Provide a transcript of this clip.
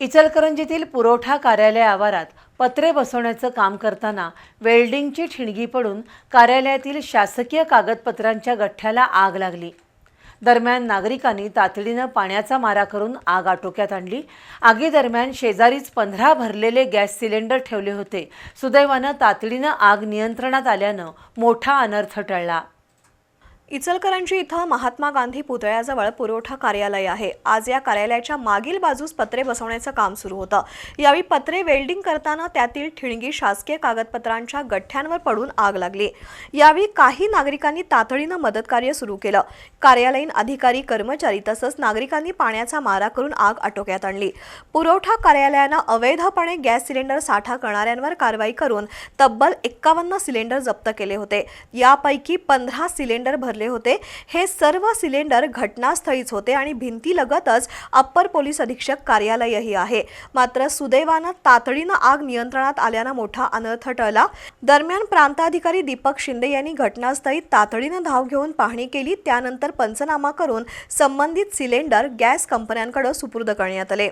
इचलकरंजीतील पुरवठा कार्यालय आवारात पत्रे बसवण्याचं काम करताना वेल्डिंगची ठिणगी पडून कार्यालयातील शासकीय कागदपत्रांच्या गठ्ठ्याला आग लागली. दरम्यान नागरिकांनी तातडीनं पाण्याचा मारा करून आग आटोक्यात आणली. आगीदरम्यान शेजारीच पंधरा भरलेले गॅस सिलेंडर ठेवले होते. सुदैवानं तातडीनं आग नियंत्रणात आल्यानं मोठा अनर्थ टळला. इचलकरंजी इथं महात्मा गांधी पुतळ्याजवळ पुरवठा कार्यालय आहे. आज या कार्यालयाच्या मागील बाजूस पत्रे बसवण्याचं काम सुरू होतं. यावेळी पत्रे वेल्डिंग करताना त्यातील ठिणगी शासकीय कागदपत्रांच्या गठ्ठ्यांवर पडून आग लागली. यावेळी काही नागरिकांनी तातडीनं मदतकार्य सुरू केलं. कार्यालयीन अधिकारी कर्मचारी तसंच नागरिकांनी पाण्याचा मारा करून आग आटोक्यात आणली. पुरवठा कार्यालयानं अवैधपणे गॅस सिलेंडर साठा करणाऱ्यांवर कारवाई करून तब्बल एक्कावन्न सिलेंडर जप्त केले होते. यापैकी पंधरा सिलेंडर भरले होते. हे सर्व सिलेंडर घटनास्थळीच होते आणि भिंतीलगतच अप्पर पोलीस अधीक्षक कार्यालयही आहे. मात्र सुदैवानं तातडीनं आग नियंत्रणात आल्यानं मोठा अनर्थ टळला. दरम्यान प्रांताधिकारी दीपक शिंदे यांनी घटनास्थळी तातडीनं धाव घेऊन पाहणी केली. त्यानंतर पंचनामा करून संबंधित सिलेंडर गॅस कंपन्यांकडे सुपूर्द करण्यात आले.